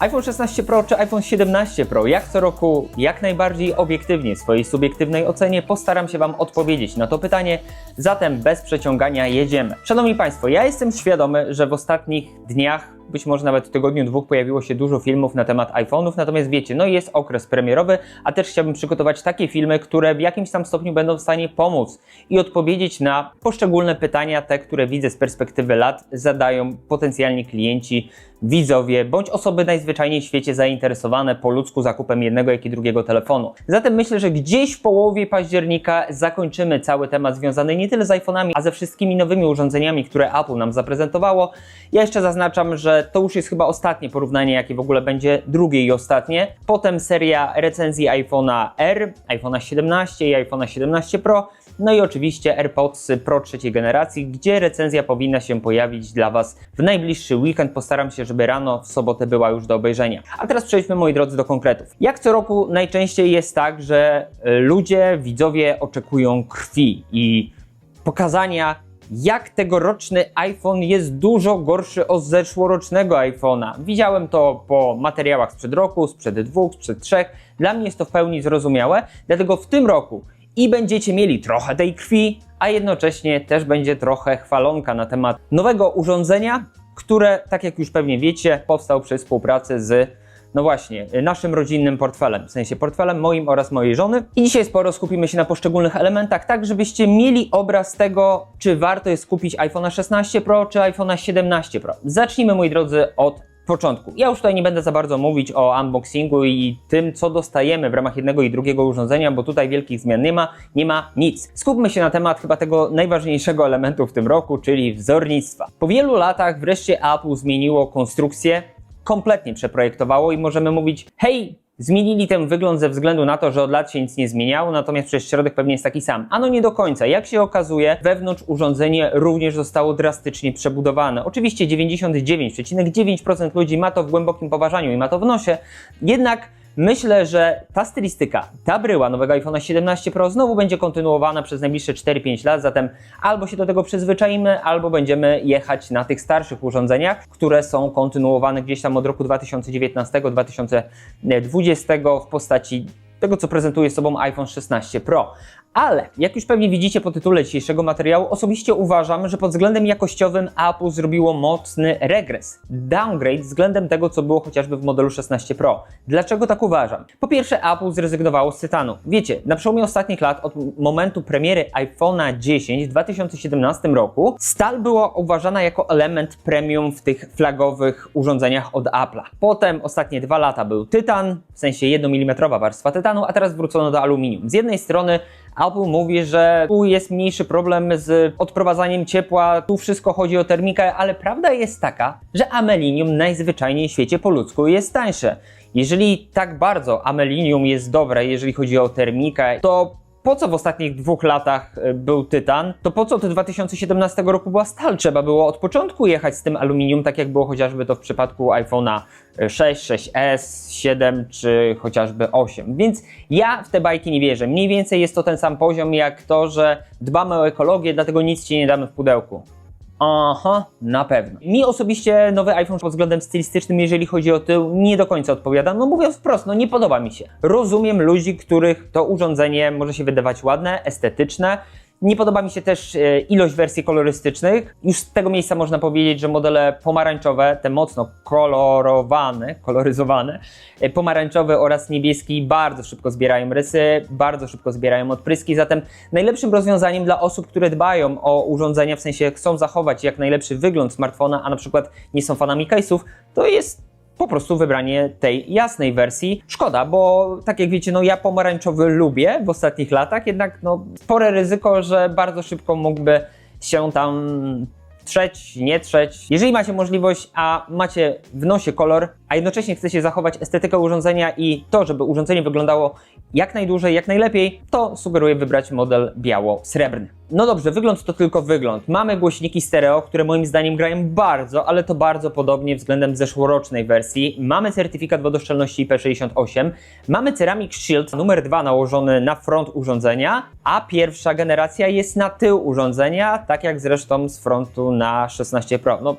iPhone 16 Pro czy iPhone 17 Pro? Jak co roku, jak najbardziej obiektywnie, w swojej subiektywnej ocenie postaram się Wam odpowiedzieć na to pytanie, zatem bez przeciągania jedziemy. Szanowni Państwo, ja jestem świadomy, że w ostatnich dniach być może nawet w tygodniu, dwóch pojawiło się dużo filmów na temat iPhone'ów, natomiast wiecie, no jest okres premierowy, a też chciałbym przygotować takie filmy, które w jakimś tam stopniu będą w stanie pomóc i odpowiedzieć na poszczególne pytania, te, które widzę z perspektywy lat, zadają potencjalni klienci, widzowie, bądź osoby najzwyczajniej w świecie zainteresowane po ludzku zakupem jednego, jak i drugiego telefonu. Zatem myślę, że gdzieś w połowie października zakończymy cały temat związany nie tyle z iPhone'ami, a ze wszystkimi nowymi urządzeniami, które Apple nam zaprezentowało. Ja jeszcze zaznaczam, że to już jest chyba ostatnie porównanie, jakie w ogóle będzie, drugie i ostatnie. Potem seria recenzji iPhone'a R, iPhone'a 17 i iPhone'a 17 Pro. No i oczywiście AirPods Pro trzeciej generacji, gdzie recenzja powinna się pojawić dla Was w najbliższy weekend. Postaram się, żeby rano w sobotę była już do obejrzenia. A teraz przejdźmy, moi drodzy, do konkretów. Jak co roku najczęściej jest tak, że y, ludzie, widzowie oczekują krwi i pokazania jak tegoroczny iPhone jest dużo gorszy od zeszłorocznego iPhone'a. Widziałem to po materiałach sprzed roku, sprzed dwóch, sprzed trzech. Dla mnie jest to w pełni zrozumiałe, dlatego w tym roku i będziecie mieli trochę tej krwi, a jednocześnie też będzie trochę chwalonka na temat nowego urządzenia, które, tak jak już pewnie wiecie, powstał przy współpracy z no właśnie, naszym rodzinnym portfelem, w sensie portfelem moim oraz mojej żony. I dzisiaj sporo skupimy się na poszczególnych elementach, tak żebyście mieli obraz tego, czy warto jest kupić iPhone'a 16 Pro czy iPhone'a 17 Pro. Zacznijmy, moi drodzy, od początku. Ja już tutaj nie będę za bardzo mówić o unboxingu i tym, co dostajemy w ramach jednego i drugiego urządzenia, bo tutaj wielkich zmian nie ma, nie ma nic. Skupmy się na temat chyba tego najważniejszego elementu w tym roku, czyli wzornictwa. Po wielu latach wreszcie Apple zmieniło konstrukcję, kompletnie przeprojektowało i możemy mówić, hej, Zmienili ten wygląd ze względu na to, że od lat się nic nie zmieniało, natomiast przez środek pewnie jest taki sam. Ano nie do końca. Jak się okazuje, wewnątrz urządzenie również zostało drastycznie przebudowane. Oczywiście 99,9% ludzi ma to w głębokim poważaniu i ma to w nosie, jednak Myślę, że ta stylistyka, ta bryła nowego iPhone'a 17 Pro znowu będzie kontynuowana przez najbliższe 4-5 lat, zatem albo się do tego przyzwyczaimy, albo będziemy jechać na tych starszych urządzeniach, które są kontynuowane gdzieś tam od roku 2019-2020 w postaci tego, co prezentuje sobą iPhone 16 Pro. Ale, jak już pewnie widzicie po tytule dzisiejszego materiału, osobiście uważam, że pod względem jakościowym Apple zrobiło mocny regres. Downgrade względem tego, co było chociażby w modelu 16 Pro. Dlaczego tak uważam? Po pierwsze, Apple zrezygnowało z tytanu. Wiecie, na przełomie ostatnich lat, od momentu premiery iPhone'a 10 w 2017 roku, stal była uważana jako element premium w tych flagowych urządzeniach od Apple'a. Potem ostatnie dwa lata był tytan, w sensie 1 mm warstwa tytanu, a teraz wrócono do aluminium. Z jednej strony Apple mówi, że tu jest mniejszy problem z odprowadzaniem ciepła, tu wszystko chodzi o termikę, ale prawda jest taka, że amelinium najzwyczajniej w świecie po ludzku jest tańsze. Jeżeli tak bardzo amelinium jest dobre, jeżeli chodzi o termikę, to po co w ostatnich dwóch latach e, był tytan, to po co od 2017 roku była stal? Trzeba było od początku jechać z tym aluminium, tak jak było chociażby to w przypadku iPhone'a 6, 6S, 7 czy chociażby 8. Więc ja w te bajki nie wierzę. Mniej więcej jest to ten sam poziom jak to, że dbamy o ekologię, dlatego nic ci nie damy w pudełku. Aha, na pewno. Mi osobiście nowy iPhone pod względem stylistycznym, jeżeli chodzi o tył, nie do końca odpowiada. No mówiąc wprost, no nie podoba mi się. Rozumiem ludzi, których to urządzenie może się wydawać ładne, estetyczne, nie podoba mi się też e, ilość wersji kolorystycznych. Już z tego miejsca można powiedzieć, że modele pomarańczowe, te mocno kolorowane, koloryzowane, e, pomarańczowy oraz niebieski bardzo szybko zbierają rysy, bardzo szybko zbierają odpryski, zatem najlepszym rozwiązaniem dla osób, które dbają o urządzenia, w sensie chcą zachować jak najlepszy wygląd smartfona, a na przykład nie są fanami case'ów, to jest po prostu wybranie tej jasnej wersji. Szkoda, bo tak jak wiecie, no ja pomarańczowy lubię w ostatnich latach, jednak no spore ryzyko, że bardzo szybko mógłby się tam trzeć, nie trzeć. Jeżeli macie możliwość, a macie w nosie kolor, a jednocześnie chcecie zachować estetykę urządzenia i to, żeby urządzenie wyglądało jak najdłużej, jak najlepiej, to sugeruję wybrać model biało-srebrny. No dobrze, wygląd to tylko wygląd. Mamy głośniki stereo, które moim zdaniem grają bardzo, ale to bardzo podobnie względem zeszłorocznej wersji. Mamy certyfikat wodoszczelności IP68, mamy Ceramic Shield numer 2 nałożony na front urządzenia, a pierwsza generacja jest na tył urządzenia, tak jak zresztą z frontu na 16 Pro. No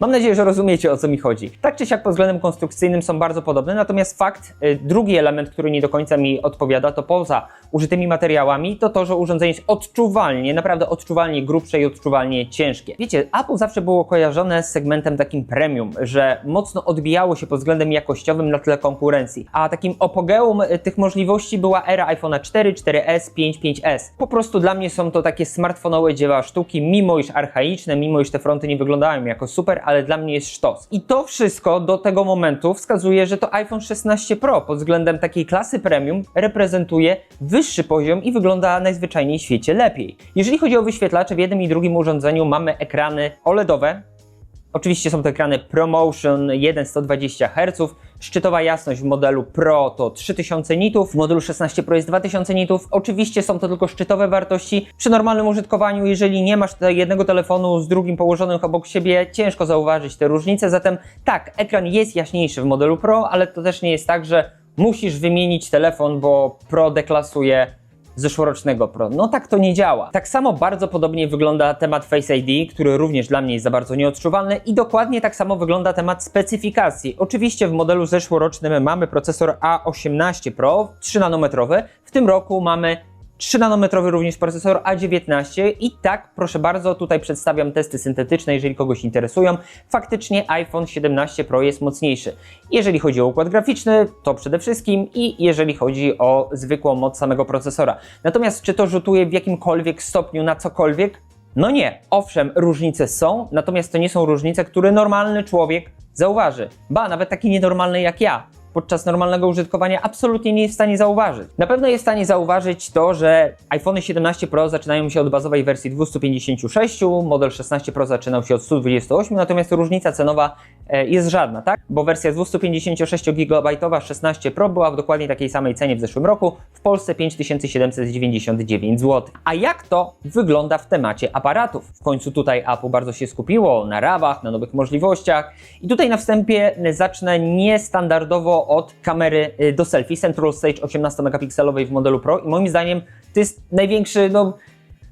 Mam nadzieję, że rozumiecie o co mi chodzi. Tak czy siak pod względem konstrukcyjnym są bardzo podobne, natomiast fakt, y, drugi element, który nie do końca mi odpowiada, to poza użytymi materiałami, to to, że urządzenie jest odczuwalnie, naprawdę odczuwalnie grubsze i odczuwalnie ciężkie. Wiecie, Apple zawsze było kojarzone z segmentem takim premium, że mocno odbijało się pod względem jakościowym na tle konkurencji, a takim apogeum y, tych możliwości była era iPhone'a 4, 4S, 5, 5S. Po prostu dla mnie są to takie smartfonowe dzieła sztuki, mimo iż archaiczne, mimo iż te fronty nie wyglądają jako super, ale dla mnie jest sztos. I to wszystko do tego momentu wskazuje, że to iPhone 16 Pro pod względem takiej klasy premium reprezentuje wyższy poziom i wygląda najzwyczajniej w świecie lepiej. Jeżeli chodzi o wyświetlacze, w jednym i drugim urządzeniu mamy ekrany OLEDowe, Oczywiście są to ekrany ProMotion 1-120 Hz. Szczytowa jasność w modelu Pro to 3000 nitów, w modelu 16 Pro jest 2000 nitów. Oczywiście są to tylko szczytowe wartości. Przy normalnym użytkowaniu, jeżeli nie masz jednego telefonu z drugim położonym obok siebie, ciężko zauważyć te różnice. Zatem tak, ekran jest jaśniejszy w modelu Pro, ale to też nie jest tak, że musisz wymienić telefon, bo Pro deklasuje zeszłorocznego Pro. No tak to nie działa. Tak samo bardzo podobnie wygląda temat Face ID, który również dla mnie jest za bardzo nieodczuwalny i dokładnie tak samo wygląda temat specyfikacji. Oczywiście w modelu zeszłorocznym mamy procesor A18 Pro 3 nanometrowy. W tym roku mamy 3 nanometrowy również procesor A19 i tak, proszę bardzo, tutaj przedstawiam testy syntetyczne, jeżeli kogoś interesują. Faktycznie iPhone 17 Pro jest mocniejszy. Jeżeli chodzi o układ graficzny, to przede wszystkim i jeżeli chodzi o zwykłą moc samego procesora. Natomiast czy to rzutuje w jakimkolwiek stopniu na cokolwiek? No nie. Owszem, różnice są, natomiast to nie są różnice, które normalny człowiek zauważy. Ba, nawet taki nienormalny jak ja podczas normalnego użytkowania absolutnie nie jest w stanie zauważyć. Na pewno jest w stanie zauważyć to, że iPhone 17 Pro zaczynają się od bazowej wersji 256, model 16 Pro zaczynał się od 128, natomiast różnica cenowa jest żadna, tak? Bo wersja 256 GB 16 Pro była w dokładnie takiej samej cenie w zeszłym roku, w Polsce 5799 zł. A jak to wygląda w temacie aparatów? W końcu tutaj Apple bardzo się skupiło na rawach, na nowych możliwościach i tutaj na wstępie zacznę niestandardowo od kamery y, do selfie Central Stage 18 megapikselowej w modelu Pro i moim zdaniem to jest największy, no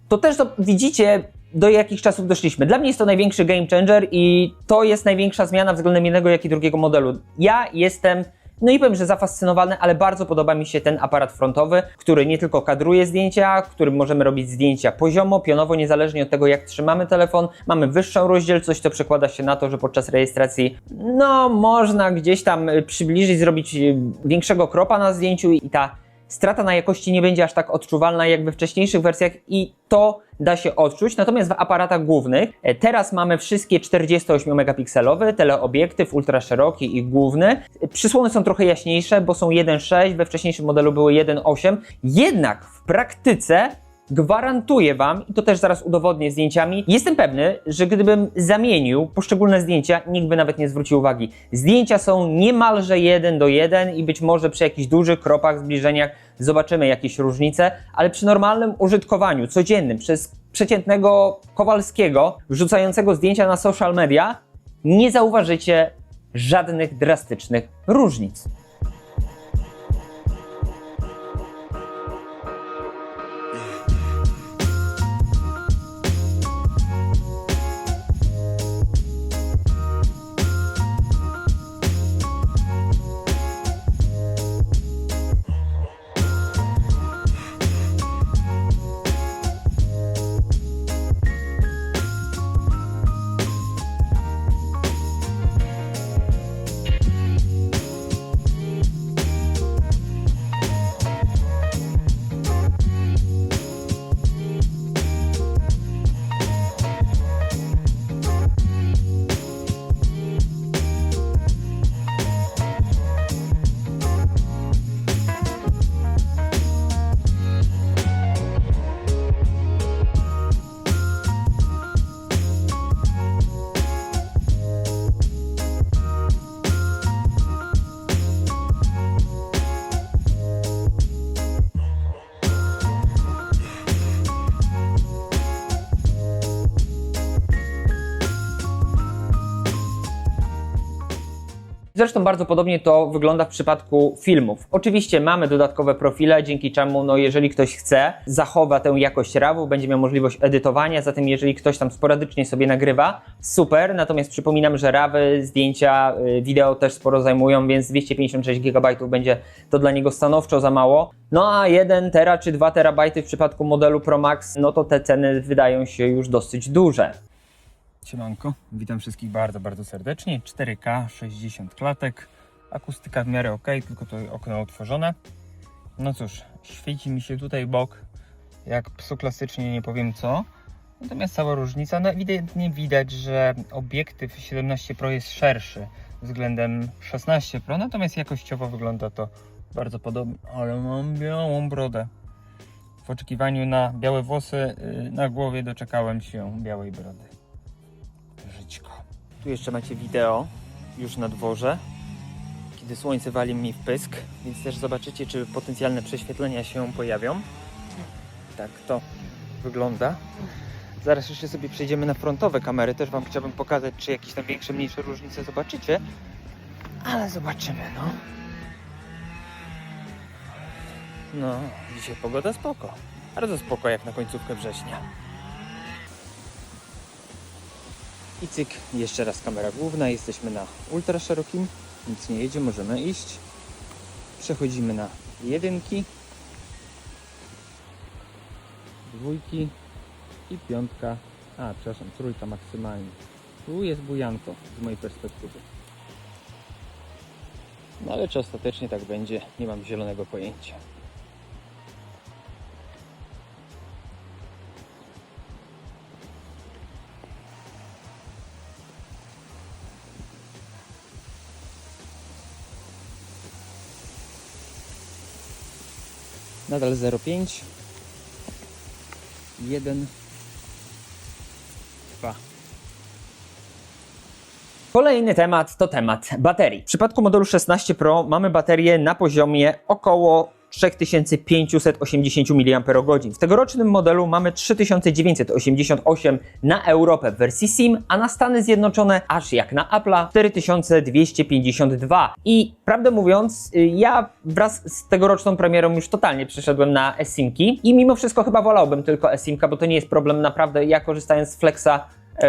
to też to widzicie, do jakich czasów doszliśmy. Dla mnie jest to największy game changer i to jest największa zmiana względem jednego, jak i drugiego modelu. Ja jestem, no i powiem, że zafascynowany, ale bardzo podoba mi się ten aparat frontowy, który nie tylko kadruje zdjęcia, w którym możemy robić zdjęcia poziomo, pionowo, niezależnie od tego, jak trzymamy telefon. Mamy wyższą rozdzielczość, co przekłada się na to, że podczas rejestracji, no, można gdzieś tam y, przybliżyć, zrobić y, większego kropa na zdjęciu i ta strata na jakości nie będzie aż tak odczuwalna jak we wcześniejszych wersjach i to da się odczuć. Natomiast w aparatach głównych e, teraz mamy wszystkie 48 megapikselowy, teleobiektyw ultra szeroki i główny. Przysłony są trochę jaśniejsze, bo są 1.6, we wcześniejszym modelu były 1.8. Jednak w praktyce Gwarantuję Wam, i to też zaraz udowodnię zdjęciami, jestem pewny, że gdybym zamienił poszczególne zdjęcia, nikt by nawet nie zwrócił uwagi. Zdjęcia są niemalże jeden do jeden i być może przy jakichś dużych kropach, zbliżeniach zobaczymy jakieś różnice, ale przy normalnym użytkowaniu, codziennym, przez przeciętnego Kowalskiego, wrzucającego zdjęcia na social media, nie zauważycie żadnych drastycznych różnic. Zresztą bardzo podobnie to wygląda w przypadku filmów. Oczywiście mamy dodatkowe profile, dzięki czemu, no, jeżeli ktoś chce, zachowa tę jakość RAW, będzie miał możliwość edytowania, zatem jeżeli ktoś tam sporadycznie sobie nagrywa, super, natomiast przypominam, że RAWy, zdjęcia, y, wideo też sporo zajmują, więc 256 GB będzie to dla niego stanowczo za mało. No a 1 tera czy 2 terabajty w przypadku modelu Pro Max, no to te ceny wydają się już dosyć duże. Siemanko, witam wszystkich bardzo, bardzo serdecznie. 4K, 60 klatek, akustyka w miarę ok, tylko to okno otworzone. No cóż, świeci mi się tutaj bok, jak psu klasycznie nie powiem co. Natomiast cała różnica, no ewidentnie widać, że obiektyw 17 Pro jest szerszy względem 16 Pro, natomiast jakościowo wygląda to bardzo podobnie. Ale mam białą brodę. W oczekiwaniu na białe włosy yy, na głowie doczekałem się białej brody. Tu jeszcze macie wideo już na dworze, kiedy słońce wali mi w pysk, więc też zobaczycie, czy potencjalne prześwietlenia się pojawią. Tak to wygląda. Zaraz jeszcze sobie przejdziemy na frontowe kamery. Też Wam chciałbym pokazać, czy jakieś tam większe, mniejsze różnice zobaczycie. Ale zobaczymy, no. No, dzisiaj pogoda spoko. Bardzo spoko jak na końcówkę września. I cyk, jeszcze raz kamera główna. Jesteśmy na ultra szerokim, nic nie jedzie, możemy iść. Przechodzimy na jedynki, dwójki i piątka. A, przepraszam, trójka maksymalnie. Tu jest bujanko z mojej perspektywy. No ale czy ostatecznie tak będzie, nie mam zielonego pojęcia. Nadal 0,5 1 2 Kolejny temat to temat baterii. W przypadku modelu 16 Pro mamy baterię na poziomie około 3580 mAh. W tegorocznym modelu mamy 3988 na Europę w wersji SIM, a na Stany Zjednoczone aż jak na Apple'a 4252. I prawdę mówiąc, y, ja wraz z tegoroczną premierą już totalnie przeszedłem na eSIMki i mimo wszystko chyba wolałbym tylko eSIMka, bo to nie jest problem naprawdę. Ja korzystając z Flexa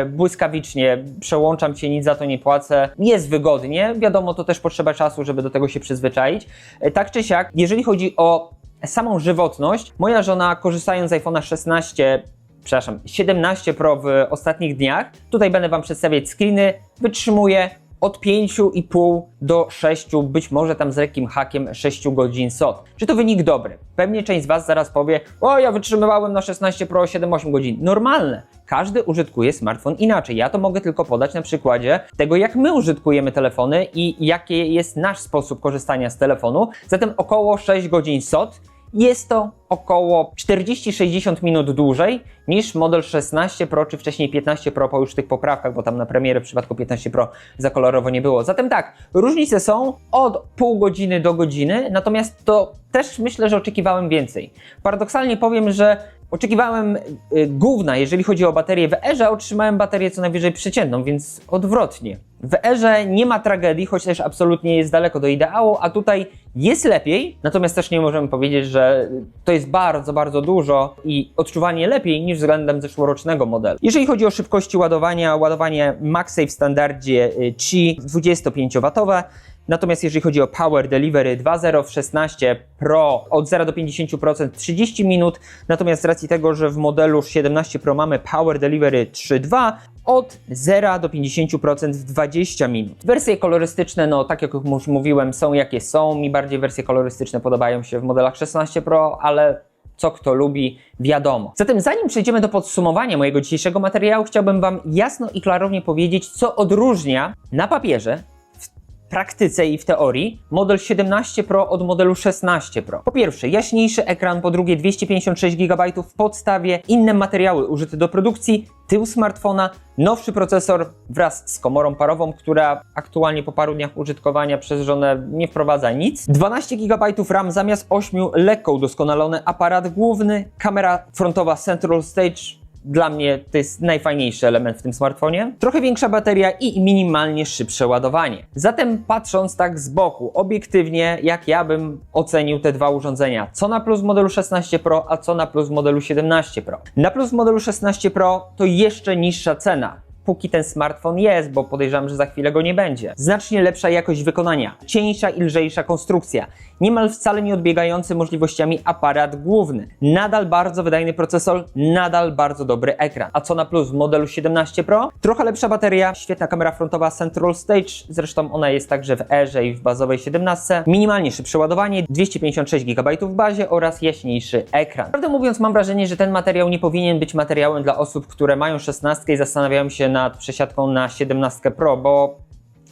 błyskawicznie, przełączam się, nic za to nie płacę. Jest wygodnie, wiadomo, to też potrzeba czasu, żeby do tego się przyzwyczaić. E, Tak czy siak, jeżeli chodzi o samą żywotność, moja żona korzystając z iPhone'a 16 przepraszam, 17 Pro w ostatnich dniach. Tutaj będę Wam przedstawiać screeny. Wytrzymuje od 5,5 do 6, być może tam z lekkim hakiem 6 godzin SOT. Czy to wynik dobry? Pewnie część z Was zaraz powie, o ja wytrzymywałem na 16 Pro 7-8 godzin. Normalne. Każdy użytkuje smartfon inaczej. Ja to mogę tylko podać na przykładzie tego, jak my użytkujemy telefony i jaki jest nasz sposób korzystania z telefonu. Zatem około 6 godzin SOT jest to około 40-60 minut dłużej niż model 16 Pro czy wcześniej 15 Pro po już tych poprawkach, bo tam na premierę w przypadku 15 Pro za kolorowo nie było. Zatem tak, różnice są od pół godziny do godziny, natomiast to też myślę, że oczekiwałem więcej. Paradoksalnie powiem, że oczekiwałem y, gówna, jeżeli chodzi o baterię w erze, otrzymałem baterię co najwyżej przeciętną, więc odwrotnie. W erze nie ma tragedii, choć też absolutnie jest daleko do ideału, a tutaj jest lepiej, natomiast też nie możemy powiedzieć, że to jest bardzo, bardzo dużo i odczuwanie lepiej niż względem zeszłorocznego modelu. Jeżeli chodzi o szybkości ładowania, ładowanie MagSafe w standardzie y, Qi 25W, Natomiast jeżeli chodzi o Power Delivery 2.0 w 16 Pro od 0 do 50% 30 minut, natomiast z racji tego, że w modelu 17 Pro mamy Power Delivery 3.2 od 0 do 50% w 20 minut. Wersje kolorystyczne, no tak jak już mówiłem, są jakie są. Mi bardziej wersje kolorystyczne podobają się w modelach 16 Pro, ale co kto lubi, wiadomo. Zatem zanim przejdziemy do podsumowania mojego dzisiejszego materiału, chciałbym Wam jasno i klarownie powiedzieć, co odróżnia na papierze praktyce i w teorii model 17 Pro od modelu 16 Pro. Po pierwsze, jaśniejszy ekran, po drugie 256 GB w podstawie, inne materiały użyte do produkcji, tył smartfona, nowszy procesor wraz z komorą parową, która aktualnie po paru dniach użytkowania przez żonę nie wprowadza nic. 12 GB RAM zamiast 8, lekko udoskonalony aparat główny, kamera frontowa Central Stage dla mnie to jest najfajniejszy element w tym smartfonie. Trochę większa bateria i minimalnie szybsze ładowanie. Zatem patrząc tak z boku, obiektywnie, jak ja bym ocenił te dwa urządzenia, co na plus w modelu 16 Pro, a co na plus w modelu 17 Pro. Na plus w modelu 16 Pro to jeszcze niższa cena póki ten smartfon jest, bo podejrzewam, że za chwilę go nie będzie. Znacznie lepsza jakość wykonania, cieńsza i lżejsza konstrukcja, niemal wcale nie odbiegający możliwościami aparat główny, nadal bardzo wydajny procesor, nadal bardzo dobry ekran. A co na plus w modelu 17 Pro? Trochę lepsza bateria, świetna kamera frontowa Central Stage, zresztą ona jest także w Airze i w bazowej 17, minimalnie szybsze ładowanie, 256 GB w bazie oraz jaśniejszy ekran. Prawdę mówiąc, mam wrażenie, że ten materiał nie powinien być materiałem dla osób, które mają 16 i zastanawiają się nad przesiadką na 17 Pro, bo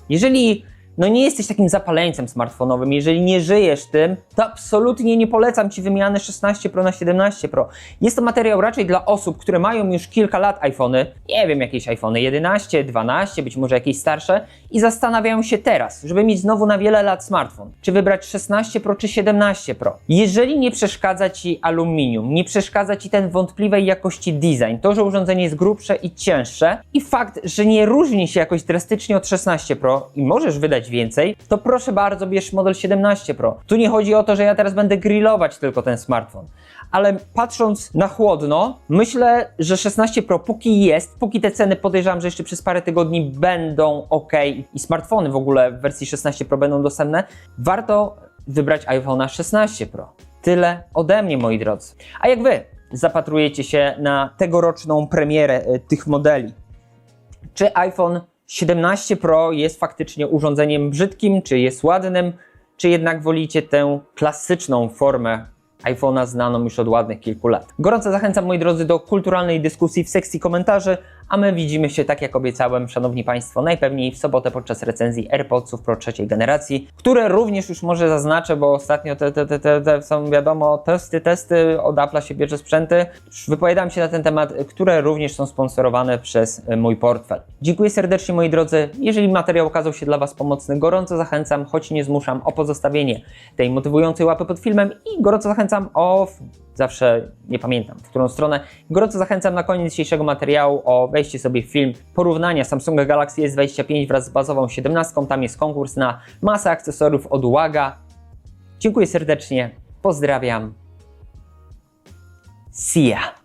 jeżeli no nie jesteś takim zapaleńcem smartfonowym, jeżeli nie żyjesz tym, to absolutnie nie polecam Ci wymiany 16 Pro na 17 Pro. Jest to materiał raczej dla osób, które mają już kilka lat iPhony, nie wiem, jakieś iPhony 11, 12, być może jakieś starsze i zastanawiają się teraz, żeby mieć znowu na wiele lat smartfon, czy wybrać 16 Pro czy 17 Pro. Jeżeli nie przeszkadza Ci aluminium, nie przeszkadza Ci ten wątpliwej jakości design, to, że urządzenie jest grubsze i cięższe i fakt, że nie różni się jakoś drastycznie od 16 Pro i możesz wydać więcej, to proszę bardzo, bierz model 17 Pro. Tu nie chodzi o to, że ja teraz będę grillować tylko ten smartfon. Ale patrząc na chłodno, myślę, że 16 Pro póki jest, póki te ceny podejrzewam, że jeszcze przez parę tygodni będą ok i smartfony w ogóle w wersji 16 Pro będą dostępne, warto wybrać iPhone'a 16 Pro. Tyle ode mnie, moi drodzy. A jak wy zapatrujecie się na tegoroczną premierę e, tych modeli? czy iPhone 17 Pro jest faktycznie urządzeniem brzydkim, czy jest ładnym, czy jednak wolicie tę klasyczną formę iPhone'a znaną już od ładnych kilku lat. Gorąco zachęcam moi drodzy do kulturalnej dyskusji w sekcji komentarzy, a my widzimy się tak jak obiecałem, szanowni państwo, najpewniej w sobotę podczas recenzji AirPodsów Pro trzeciej generacji, które również już może zaznaczę, bo ostatnio te, te, te, te, te są wiadomo testy, testy, od Apple'a się bierze sprzęty. Wypowiadam się na ten temat, które również są sponsorowane przez e, mój portfel. Dziękuję serdecznie moi drodzy. Jeżeli materiał okazał się dla Was pomocny, gorąco zachęcam, choć nie zmuszam, o pozostawienie tej motywującej łapy pod filmem i gorąco zachęcam o zawsze nie pamiętam, w którą stronę. Gorąco zachęcam na koniec dzisiejszego materiału o wejście sobie w film porównania Samsunga Galaxy S25 wraz z bazową 17. Tam jest konkurs na masę akcesoriów od Ułaga. Dziękuję serdecznie, pozdrawiam. See ya!